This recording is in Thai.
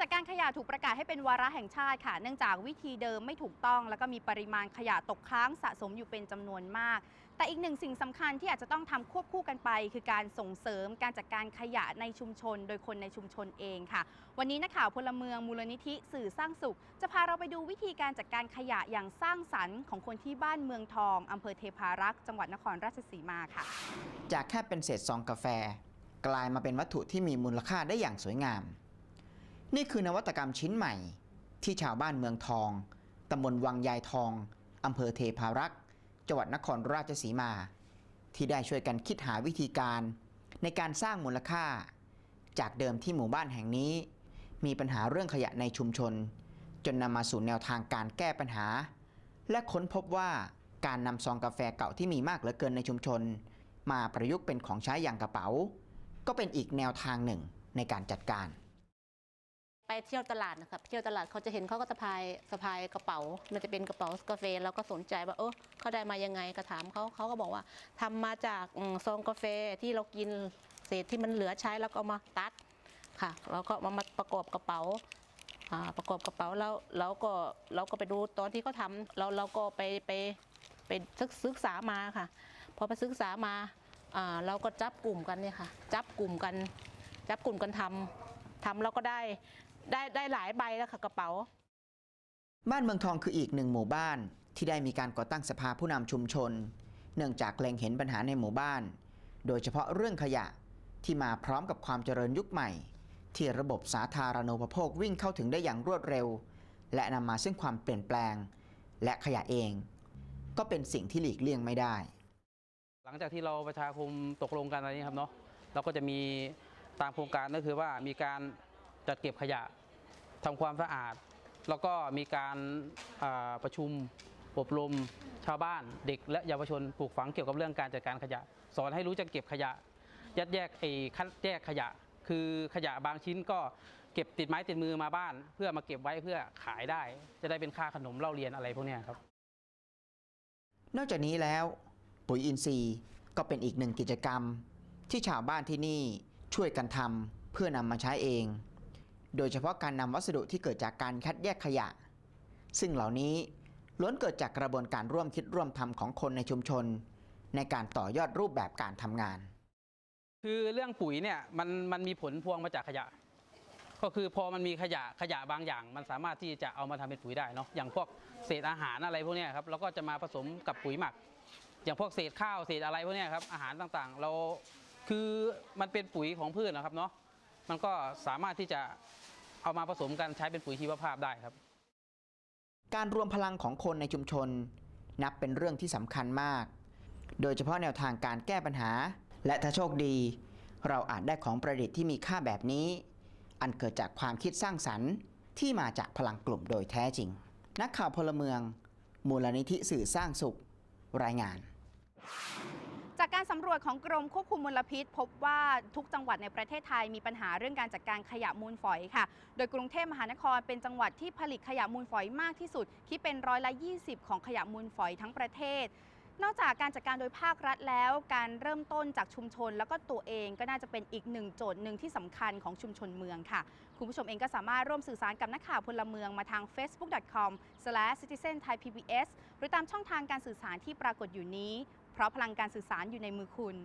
ดกการขยะถูกประกาศให้เป็นวาระแห่งชาติค่ะ เนื่องจากวิธีเดิมไม่ถูกต้อง แล้วก็มีปริมาณขยะตกค้างสะสมอยู่เป็นจำนวนมาก แต่อีกหนึ่งสิ่งสำคัญที่อาจจะต้องทำควบคู่กันไป คือการส่งเสริมการจัดการขยะในชุมชน โดยคนในชุมชนเองค่ะ วันนี้นักข่าวพลเมืองมูลนิธิสื่อสร้างสุข จะพาเราไปดูวิธีการจัดการขยะอย่างสร้างสรรค์ของคนที่บ้านเมืองทองอำเภอเทพารักษ์จังหวัดนครราชสีมาค่ะ จากแค่เป็นเศษซองกาแฟ กลายมาเป็นวัตถุที่มีมูลค่าได้อย่างสวยงาม นี่คือนวัตกรรมชิ้นใหม่ ที่ชาวบ้านเมืองทอง ตำบลวังยายทอง อำเภอเทพารักษ์จังหวัดนครราชสีมา ที่ได้ช่วยกันคิดหาวิธีการ ในการสร้างมูลค่า จากเดิมที่หมู่บ้านแห่งนี้ มีปัญหาเรื่องขยะในชุมชน จนนำมาสู่แนวทางการแก้ปัญหา และค้นพบว่าการนำซองกาแฟเก่าที่มีมากเหลือเกินในชุมชน มาประยุกต์เป็นของใช้อย่างกระเป๋า ก็เป็นอีกแนวทางหนึ่งในการจัดการ ไปเที่ยวตลาดนะครับเที่ยวตลาดเขาจะเห็นเขาก็สะพายสะพายกระเป๋า มันจะเป็นกระเป๋ากาแฟเราก็สนใจว่าเออเขาได้มายังไงก็ถามเขาเขาก็บอกว่าทำมาจากซองกาแฟที่เรากินเศษที่มันเหลือใช้แล้วก็มาตัดค่ะแล้วก็มามาประกอบกระเป๋าประกอบกระเป๋าแล้วเราก็เราก็ไปดูตอนที่เขาทำเราเราก็ไปไปไปศึกษามาค่ะพอไปศึกษามาเราก็จับกลุ่มกันเนี่ยค่ะ จับกลุ่มกันจับกลุ่มกันทำทำแล้วก็ได้ ได้ได้หลายใบแล้วค่ะกระเป๋า บ้านเมืองทองคืออีกหนึ่งหมู่บ้านที่ได้มีการก่อตั้งสภาผู้นำชุมชน เนื่องจากเล็งเห็นปัญหาในหมู่บ้าน โดยเฉพาะเรื่องขยะที่มาพร้อมกับความเจริญยุคใหม่ ที่ระบบสาธารณูปโภควิ่งเข้าถึงได้อย่างรวดเร็ว และนำมาซึ่งความเปลี่ยนแปลง และขยะเอง ก็เป็นสิ่งที่หลีกเลี่ยงไม่ได้ หลังจากที่เราประชาคมตกลงกันอะไรนี้ครับเนาะเราก็จะมีตามโครงการก็คือว่ามีการ จัดเก็บขยะทำความสะอาด แล้วก็มีการาประชุมอบรมชาวบ้านเด็กและเยาวชนปลูกฝังเกี่ยวกับเรื่องการจัดการขยะ สอนให้รู้จักเก็บขยะยัดแยกไอ้คัดแยกขยะ คือขยะบางชิ้นก็เก็บติดไม้ติดมือมาบ้าน เพื่อมาเก็บไว้เพื่อขายได้ จะได้เป็นค่าขนมเล่าเรียนอะไรพวกนี้ครับ นอกจากนี้แล้ว ปุ๋ยอินทรีย์ก็เป็นอีกหนึ่งกิจกรรม ที่ชาวบ้านที่นี่ช่วยกันทำเพื่อนำมาใช้เอง โดยเฉพาะการนำวัสดุที่เกิดจากการคัดแยกขยะ ซึ่งเหล่านี้ล้วนเกิดจากกระบวนการร่วมคิดร่วมทำของคนในชุมชน ในการต่อยอดรูปแบบการทำงาน คือเรื่องปุ๋ยเนี่ยมันมันมีผลพวงมาจากขยะ ก็คือพอมันมีขยะขยะบางอย่าง มันสามารถที่จะเอามาทำเป็นปุ๋ยได้เนาะอย่างพวกเศษอาหารอะไรพวกนี้ครับเราก็จะมาผสมกับปุ๋ยหมัก อย่างพวกเศษข้าวเศษอะไรพวกนี้ครับอาหารต่างๆ เราคือมันเป็นปุ๋ยของพืชนะครับเนาะ มันก็สามารถที่จะเอามาผสมกันใช้เป็นปุ๋ยชีวภาพได้ครับ การรวมพลังของคนในชุมชน นับเป็นเรื่องที่สำคัญมาก โดยเฉพาะแนวทางการแก้ปัญหา และถ้าโชคดี เราอาจได้ของประดิษฐ์ที่มีค่าแบบนี้ อันเกิดจากความคิดสร้างสรรค์ที่มาจากพลังกลุ่มโดยแท้จริง นักข่าวพลเมือง มูลนิธิสื่อสร้างสุข รายงาน จากการสำรวจของกรมควบคุมมลพิษ พบว่าทุกจังหวัดในประเทศไทยมีปัญหาเรื่องการจัดการขยะมูลฝอยค่ะ โดยกรุงเทพมหานครเป็นจังหวัดที่ผลิตขยะมูลฝอยมากที่สุด คิดเป็นร้อยละ 20 ของขยะมูลฝอยทั้งประเทศนอกจากการจัดการโดยภาครัฐแล้ว การเริ่มต้นจากชุมชน แล้วก็ตัวเองก็น่าจะเป็นอีกหนึ่งโจทย์หนึ่งที่สำคัญของชุมชนเมืองค่ะ คุณผู้ชมเองก็สามารถร่วมสื่อสารกับนักข่าวพลเมืองมาทาง facebook.com/citizenthaipbs หรือตามช่องทางการสื่อสารที่ปรากฏอยู่นี้ เพราะพลังการสื่อสารอยู่ในมือคุณ